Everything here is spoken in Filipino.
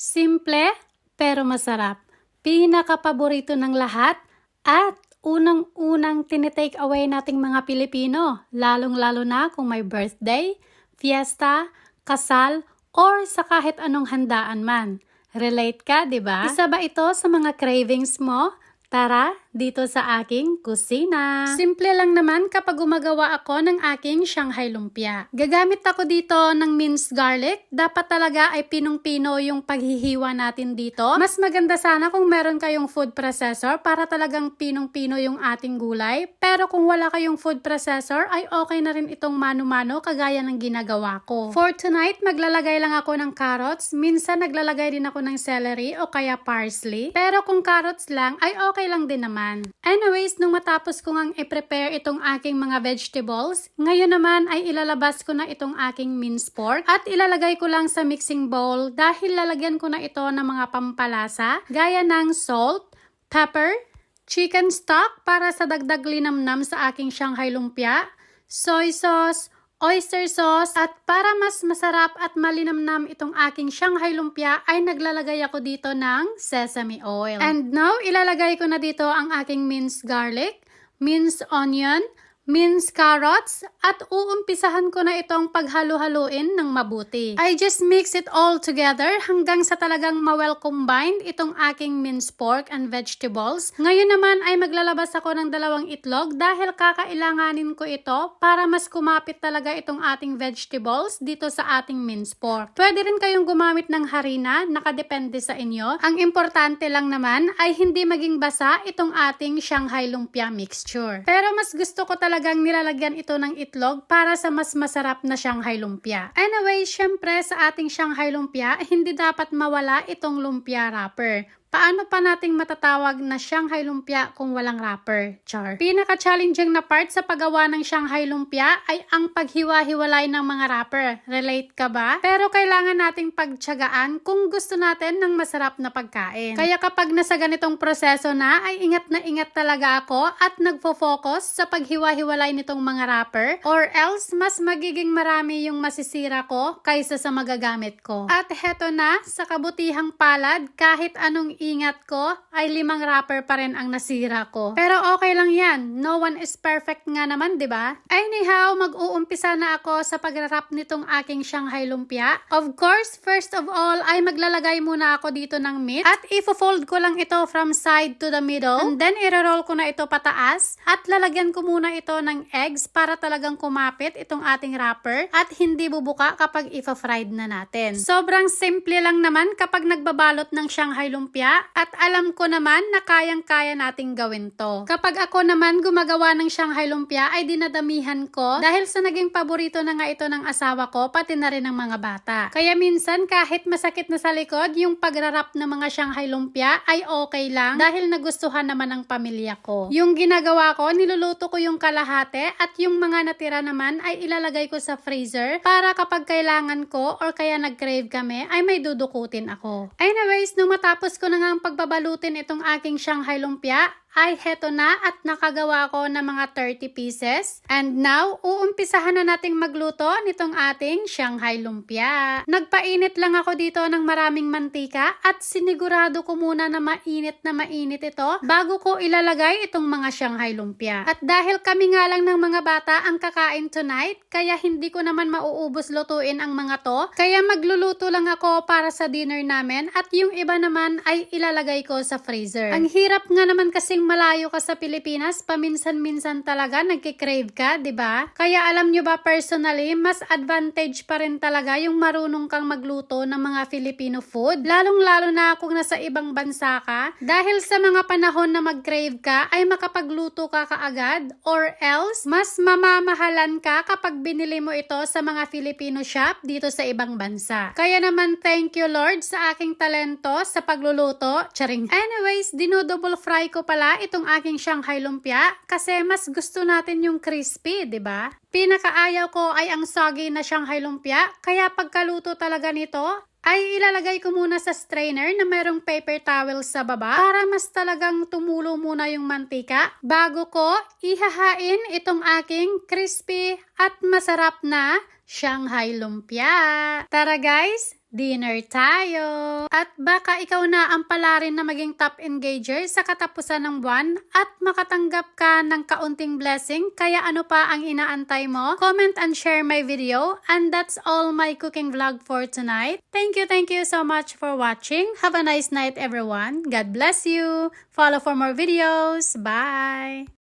Simple pero masarap. Pinakapaborito ng lahat at unang-unang tinitake away nating mga Pilipino, lalong-lalo na kung may birthday, fiesta, kasal, or sa kahit anong handaan man. Relate ka, di ba? Isa ba ito sa mga cravings mo? Tara, dito sa aking kusina. Simple lang naman kapag gumagawa ako ng aking Shanghai Lumpia. Gagamit ako dito ng minced garlic. Dapat talaga ay pinong-pino yung paghihiwa natin dito. Mas maganda sana kung meron kayong food processor para talagang pinong-pino yung ating gulay. Pero kung wala kayong food processor, ay okay na rin itong mano-mano kagaya ng ginagawa ko. For tonight, maglalagay lang ako ng carrots. Minsan naglalagay din ako ng celery o kaya parsley. Pero kung carrots lang, ay okay lang din naman. Anyways, nung matapos ko ngang i-prepare itong aking mga vegetables, ngayon naman ay ilalabas ko na itong aking minced pork at ilalagay ko lang sa mixing bowl dahil lalagyan ko na ito ng mga pampalasa gaya ng salt, pepper, chicken stock para sa dagdag linamnam sa aking Shanghai lumpia, soy sauce, oyster sauce, at para mas masarap at malinamnam itong aking Shanghai lumpia ay naglalagay ako dito ng sesame oil. And now, ilalagay ko na dito ang aking minced garlic, minced onion, minced carrots, at uumpisahan ko na itong paghalo-haluin ng mabuti. I just mix it all together hanggang sa talagang ma-well combined itong aking minced pork and vegetables. Ngayon naman ay maglalabas ako ng dalawang itlog dahil kakailanganin ko ito para mas kumapit talaga itong ating vegetables dito sa ating minced pork. Pwede rin kayong gumamit ng harina, nakadepende sa inyo. Ang importante lang naman ay hindi maging basa itong ating Shanghai lumpia mixture. Pero mas gusto ko talagang nilalagyan ito ng itlog para sa mas masarap na Shanghai lumpia. Anyway, syempre sa ating Shanghai lumpia, hindi dapat mawala itong lumpia wrapper. Paano pa nating matatawag na Shanghai Lumpia kung walang wrapper? Char. Pinaka-challenging na part sa paggawa ng Shanghai Lumpia ay ang paghiwa-hiwalay ng mga wrapper. Relate ka ba? Pero kailangan nating pagtsagaan kung gusto natin ng masarap na pagkain. Kaya kapag nasa ganitong proseso na, ay ingat na ingat talaga ako at nagfo-focus sa paghiwa-hiwalay nitong mga wrapper or else mas magiging marami yung masisira ko kaysa sa magagamit ko. At heto na, sa kabutihang palad, kahit anong ingat ko, ay limang wrapper pa rin ang nasira ko. Pero okay lang yan. No one is perfect nga naman, di ba? Anyhow, mag-uumpisa na ako sa pagrarap nitong aking Shanghai Lumpia. Of course, first of all, ay maglalagay muna ako dito ng meat. At ifo-fold ko lang ito from side to the middle. And then, iro-roll ko na ito pataas. At lalagyan ko muna ito ng eggs para talagang kumapit itong ating wrapper. At hindi bubuka kapag ifa-fried na natin. Sobrang simple lang naman kapag nagbabalot ng Shanghai Lumpia at alam ko naman na kayang-kaya nating gawin to. Kapag ako naman gumagawa ng Shanghai Lumpia ay dinadamihan ko dahil sa naging paborito na nga ito ng asawa ko pati na rin ng mga bata. Kaya minsan kahit masakit na sa likod yung pagrarap ng mga Shanghai Lumpia ay okay lang dahil nagustuhan naman ng pamilya ko. Yung ginagawa ko, niluluto ko yung kalahate at yung mga natira naman ay ilalagay ko sa freezer para kapag kailangan ko or kaya nag-crave kami ay may dudukutin ako. Anyways, matapos ko na nga ang pagbabalutin itong aking Shanghai Lumpia, ay heto na at nakagawa ko ng mga 30 pieces. And now, uumpisahan na nating magluto nitong ating Shanghai Lumpia. Nagpainit lang ako dito ng maraming mantika at sinigurado ko muna na mainit na mainit ito bago ko ilalagay itong mga Shanghai Lumpia. At dahil kami nga lang ng mga bata ang kakain tonight, kaya hindi ko naman mauubos lutuin ang mga to, kaya magluluto lang ako para sa dinner namin at yung iba naman ay ilalagay ko sa freezer. Ang hirap nga naman kasing malayo ka sa Pilipinas, paminsan-minsan talaga nagkikrave ka, ba? Kaya alam nyo ba personally, mas advantage pa rin talaga yung marunong kang magluto ng mga Filipino food. Lalong-lalo na kung nasa ibang bansa ka. Dahil sa mga panahon na mag-crave ka, ay makapagluto ka kaagad or else, mas mamamahalan ka kapag binili mo ito sa mga Filipino shop dito sa ibang bansa. Kaya naman thank you Lord sa aking talento sa pagluluto. Charing. Anyways, dinodouble fry ko pala itong aking Shanghai lumpia kasi mas gusto natin yung crispy, 'di ba? Pinakaayaw ko ay ang soggy na Shanghai lumpia, kaya pagkaluto talaga nito, ay ilalagay ko muna sa strainer na mayroong paper towel sa baba para mas talagang tumulo muna yung mantika bago ko ihahain itong aking crispy at masarap na Shanghai Lumpia. Tara guys, dinner tayo! At baka ikaw na ang pala rin na maging top engager sa katapusan ng buwan at makatanggap ka ng kaunting blessing kaya ano pa ang inaantay mo? Comment and share my video and that's all my cooking vlog for tonight. Thank you, thank you so much for watching. Have a nice night everyone. God bless you. Follow for more videos. Bye!